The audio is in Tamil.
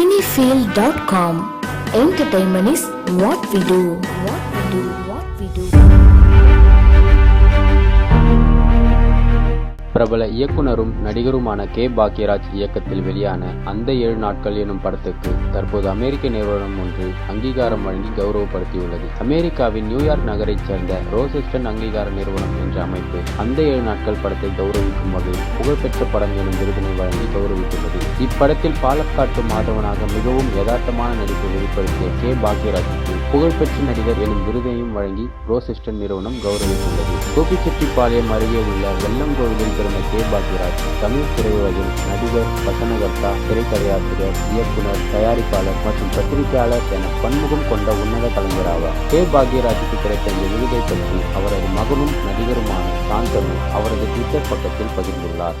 Cinefield.com Entertainment is what we do. What we do. What we do. பிரபல இயக்குனரும் நடிகருமான கே பாக்யராஜ் இயக்கத்தில் வெளியான அந்த ஏழு நாட்கள் எனும் படத்துக்கு தற்போது அமெரிக்க நிறுவனம் ஒன்று அங்கீகாரம் வழங்கி கௌரவப்படுத்தியுள்ளது அமெரிக்காவின் நியூயார்க் நகரைச் சேர்ந்த ரோசஸ்டன் அங்கீகார நிறுவனம் என்ற அமைப்பு அந்த ஏழு நாட்கள் படத்தை கௌரவிக்கும் வகையில் புகழ்பெற்ற படம் எனும் விருதினை வழங்கி கௌரவித்துள்ளது இப்படத்தில் பாலக்காட்டு மாதவனாக மிகவும் யதார்த்தமான நடிப்பை வெளிப்படுத்திய கே. பாக்யராஜுக்கு புகழ்பெற்ற நடிகர் எனும் விருதையும் வழங்கி ரோசிஸ்டன் நிறுவனம் கௌரவித்துள்ளது. கோபிச்செட்டிப்பாளையம் அருகே உள்ள வெள்ளங்கோவிலில் பிறந்த கே. பாக்யராஜ் தமிழ் திரையுலகில் நடிகர் வசனகர்த்தா திரைக்கதையாசிரியர் இயக்குனர் தயாரிப்பாளர் மற்றும் பத்திரிகையாளர் என பன்முகம் கொண்ட உன்னத கலைஞராவார் கே. பாக்யராஜுக்கு கிடைத்த இந்த விருதை பற்றி அவரது மகனும் நடிகருமான சாந்தனு அவரது ட்விட்டர் பக்கத்தில் பகிர்ந்துள்ளார்.